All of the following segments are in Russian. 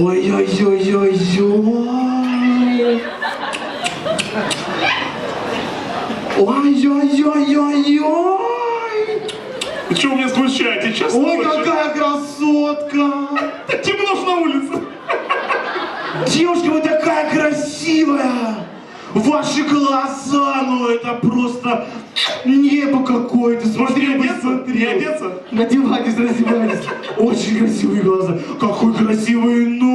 Ой-ой-ой-ой-ой. Ой-ой-ой-ой-ой. Вы вы меня смущаете, честно? Ой, какая красотка. Так темно на улице. Девушка, вы такая красивая! Ваши глаза, ну это просто небо какое-то. Смотри, не вы одеться? Надевайтесь, раздевайтесь. Очень красивые глаза. Какой красивый нос.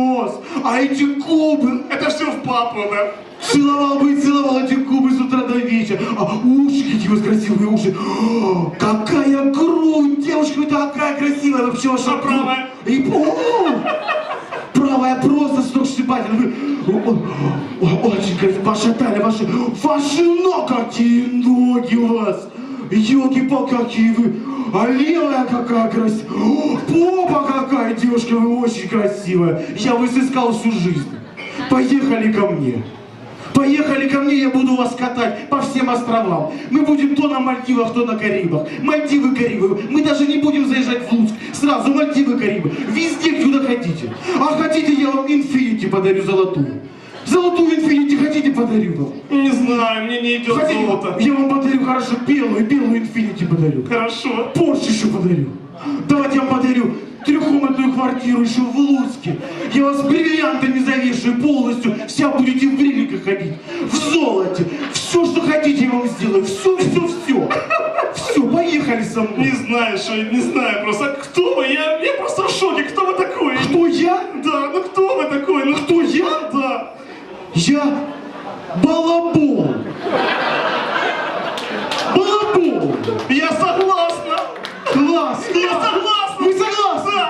А эти губы. Это все в папу, да? Целовал бы и целовал эти губы с утра до вечера. А уши, какие у вас красивые уши. О, какая грудь. Девушка, вы такая красивая. Вообще ваша А правая? И, о, правая просто сногсшибательная. Очень красиво. Ваша талия, ваши, ваши ноги, какие ноги у вас. Елки-палки, какие вы. А левая какая красивая. Попа какая, девушка, вы очень красивая. Я вас искал всю жизнь. Поехали ко мне. Поехали ко мне, я буду вас катать по всем островам. Мы будем то на Мальдивах, то на Карибах. Мальдивы, Карибы. Мы даже не будем заезжать в Луцк. Сразу Мальдивы, Карибы. Везде, куда хотите. А хотите, я вам инфинити подарю золотую. Золотую инфинити хотите, подарю вам. Не знаю, мне не идет Хотите, золото. я вам подарю хорошо белую, белую инфинити подарю. Хорошо. Порш еще подарю. Давайте я вам подарю трехкомнатную квартиру еще в Луцке. Я вас бриллиантами завешаю полностью. Вся будете в брилликах ходить. В золоте. Все, что хотите, я вам сделаю. Все, все, все. Все, поехали со Не мной. знаю, что, не знаю просто. Кто вы? Я, я просто в шоке. Я балабол. Балабол. Я согласна. Класс, Я согласна. Вы согласны?